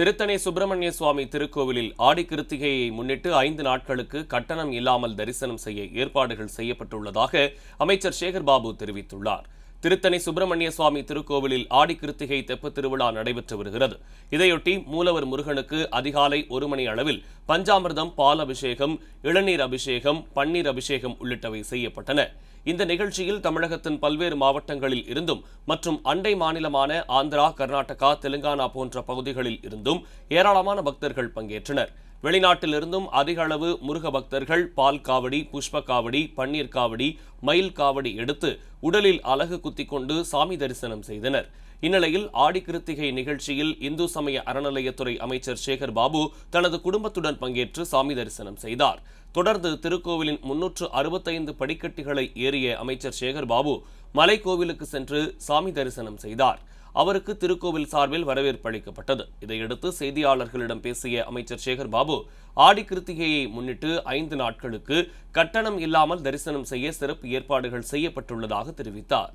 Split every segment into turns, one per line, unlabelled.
திருத்தணி சுப்பிரமணிய சுவாமி திருக்கோவிலில் ஆடி கிருத்திகையை முன்னிட்டு ஐந்து நாட்களுக்கு கட்டணம் இல்லாமல் தரிசனம் செய்ய ஏற்பாடுகள் செய்யப்பட்டுள்ளதாக அமைச்சர் சேகர் பாபு தெரிவித்துள்ளார். திருத்தணி சுப்பிரமணிய சுவாமி திருக்கோவிலில் ஆடி கிருத்திகை தெப்பத் திருவிழா நடைபெற்று வருகிறது. இதையொட்டி மூலவர் முருகனுக்கு அதிகாலை ஒரு மணி அளவில் பஞ்சாமிர்தம் பால் அபிஷேகம் இளநீர் அபிஷேகம் பன்னீர் அபிஷேகம் உள்ளிட்டவை செய்யப்பட்டன. இந்த நிகழ்ச்சியில் தமிழகத்தின் பல்வேறு மாவட்டங்களில் இருந்தும் மற்றும் அண்டை மாநிலமான ஆந்திரா கர்நாடகா தெலுங்கானா போன்ற பகுதிகளில் இருந்தும் ஏராளமான பக்தர்கள் பங்கேற்றனர். வெளிநாட்டிலிருந்தும் அதிக அளவு முருக பக்தர்கள் பால் காவடி புஷ்ப காவடி பன்னீர் காவடி மயில் காவடி எடுத்து உடலில் அலகு குத்திக்கொண்டு சாமி தரிசனம் செய்தனர். இந்நிலையில் ஆடி கிருத்திகை நிகழ்ச்சியில் இந்து சமய அறநிலையத்துறை அமைச்சர் சேகர் பாபு தனது குடும்பத்துடன் பங்கேற்று சாமி தரிசனம் செய்தார். தொடர்ந்து திருக்கோவிலின் முன்னூற்று அறுபத்தைந்து படிக்கட்டுகளை ஏறிய அமைச்சர் சேகர் பாபு மலைக்கோவிலுக்கு சென்று சாமி தரிசனம் செய்தார். அவருக்கு திருக்கோவில் சார்பில் வரவேற்பு அளிக்கப்பட்டது. இதையடுத்து செய்தியாளர்களிடம் பேசிய அமைச்சர் சேகர் பாபு ஆடி கிருத்திகையை முன்னிட்டு ஐந்து நாட்களுக்கு கட்டணம் இல்லாமல் தரிசனம் செய்ய சிறப்பு ஏற்பாடுகள் செய்யப்பட்டுள்ளதாக தெரிவித்தார்.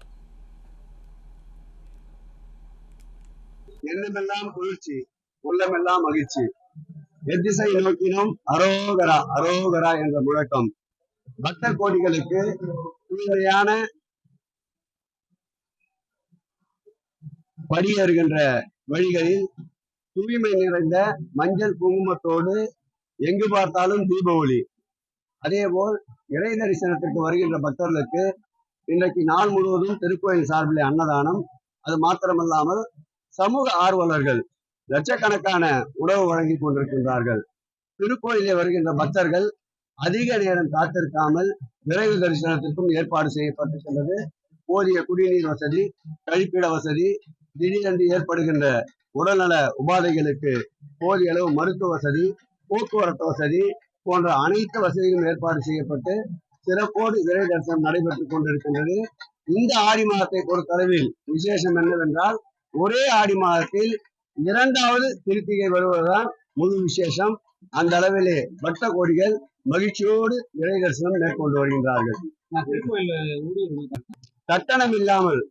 எண்ணமெல்லாம் குளிர்ச்சி உள்ளமெல்லாம் மகிழ்ச்சி. எத்திசை நோக்கினும் அரோகரா அரோகரா என்ற முழக்கம். பக்த கோடிகளுக்கு தூய்மையான படியேறுகின்ற வழிகளில் தூய்மை நிறைந்த மஞ்சள் குங்குமத்தோடு எங்கு பார்த்தாலும் தீப ஒளி அதேபோல் இறை தரிசனத்திற்கு வருகின்ற பக்தர்களுக்கு இன்றைக்கு நாள் முழுவதும் திருக்கோயில் சார்பில் அன்னதானம். அது மாத்திரமல்லாமல் சமூக ஆர்வலர்கள் லட்சக்கணக்கான உணவு வழங்கி கொண்டிருக்கின்றார்கள். திருக்கோயிலே வருகின்ற பக்தர்கள் அதிக நேரம் காத்திருக்காமல் விரைவு தரிசனத்திற்கும் ஏற்பாடு செய்யப்பட்டிருக்கின்றது. போதிய குடிநீர் வசதி கழிப்பிட வசதி திடீரென்று ஏற்படுகின்ற உடல்நல உபாதைகளுக்கு போதிய அளவு மருத்துவ வசதி போக்குவரத்து வசதி போன்ற அனைத்து வசதிகளும் ஏற்பாடு செய்யப்பட்டு சிறப்போடு விரை தரிசனம் நடைபெற்றுக் கொண்டிருக்கின்றது. இந்த ஆடி மாதத்தை பொறுத்தளவில் விசேஷம் என்னவென்றால் ஒரே ஆடி மாதத்தில் இரண்டாவது திருத்திகை வருவதுதான் முழு விசேஷம். அந்த அளவிலே பக்த கோடிகள் மகிழ்ச்சியோடு இறை தரிசனம் மேற்கொண்டு வருகின்றார்கள். கட்டணம் இல்லாமல்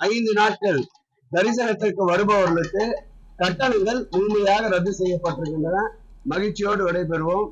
ஐந்து நாட்கள் தரிசனத்திற்கு வருபவர்களுக்கு கட்டணங்கள் முழுமையாக ரத்து செய்யப்பட்டிருக்கின்றன. மகிழ்ச்சியோடு விடைபெறுவோம்.